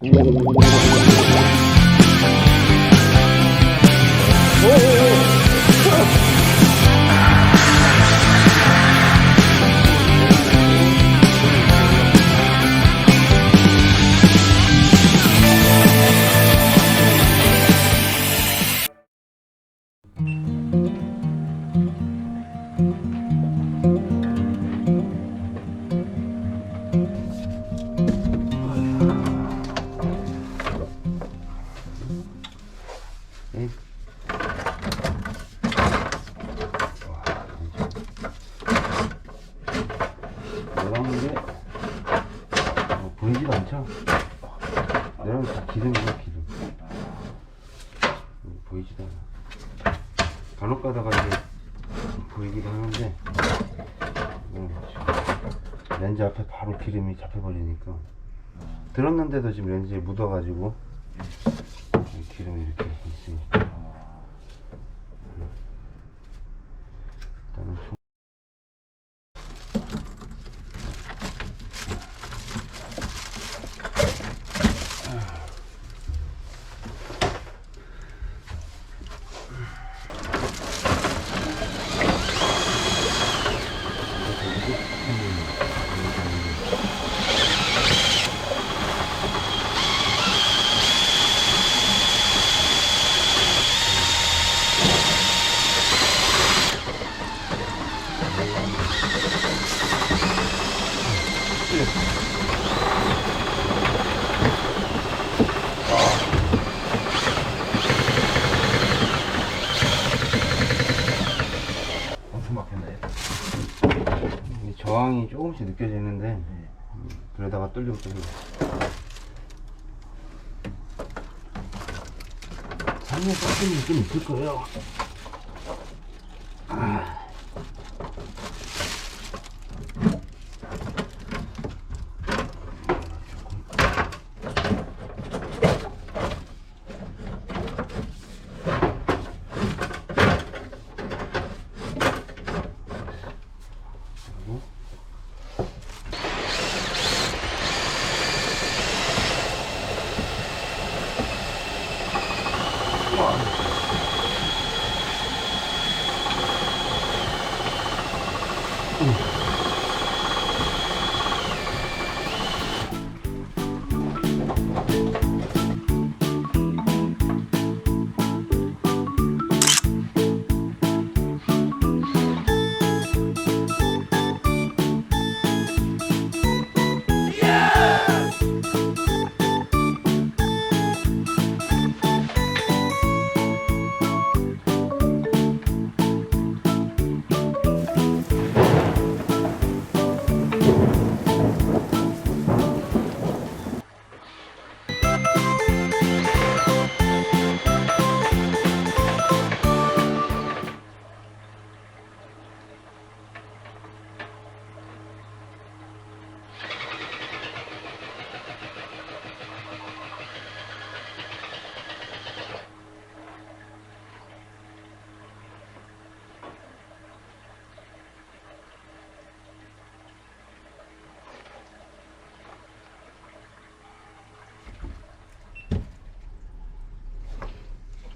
Oh! 않죠? 내려오면 다 기름이야 기름. 음, 보이지도 않아. 간혹 가다가 이게 보이기도 하는데 음, 렌즈 앞에 바로 기름이 잡혀버리니까. 들었는데도 지금 렌즈에 묻어가지고 이 기름이 이렇게 있으니까 저항이 조금씩 느껴지는데 음, 그러다가 뚫리고 뚫리고. 상에 깎이는 좀 있을 거예요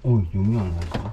어, 용이 안? 내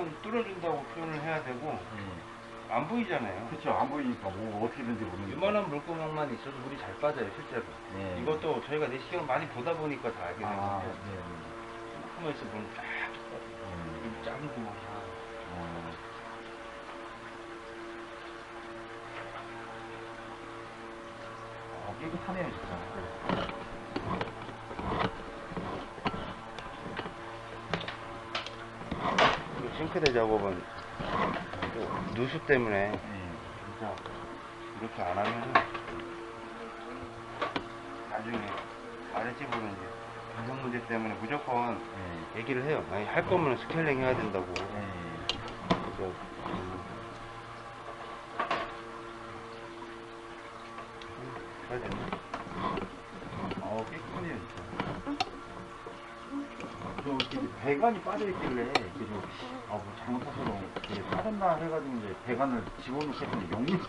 없으면은 뚫어준다고 표현을 해야 되고 예. 안 보이잖아요. 그쵸 안 보이니까 뭐 어떻게든지 모르는 이만한 물구멍만 있어도 물이 잘 빠져요 실제로. 예. 이것도 저희가 내시경을 많이 보다 보니까 다 알게 된 아, 건데 네. 숨어 있어 물쫙 네. 이 작은 구멍이야. 어. 어, 깨끗하네요, 진짜. 싱크대 작업은 또 누수 때문에 네. 진짜 이렇게 안 하면 나중에 아랫집으로 이제 배송 문제 때문에 무조건 네. 얘기를 해요. 아니, 할 거면 스케일링 해야 된다고. 네. 그래서 음, 잘 됐네. 어, 깨끗하네요, 진짜. 저 이렇게 배관이 빠져있길래, 이렇게 좀, 아, 뭐 잘못해서 이렇게 빠졌나 해가지고 이제 배관을 집어넣고 했더니 영문이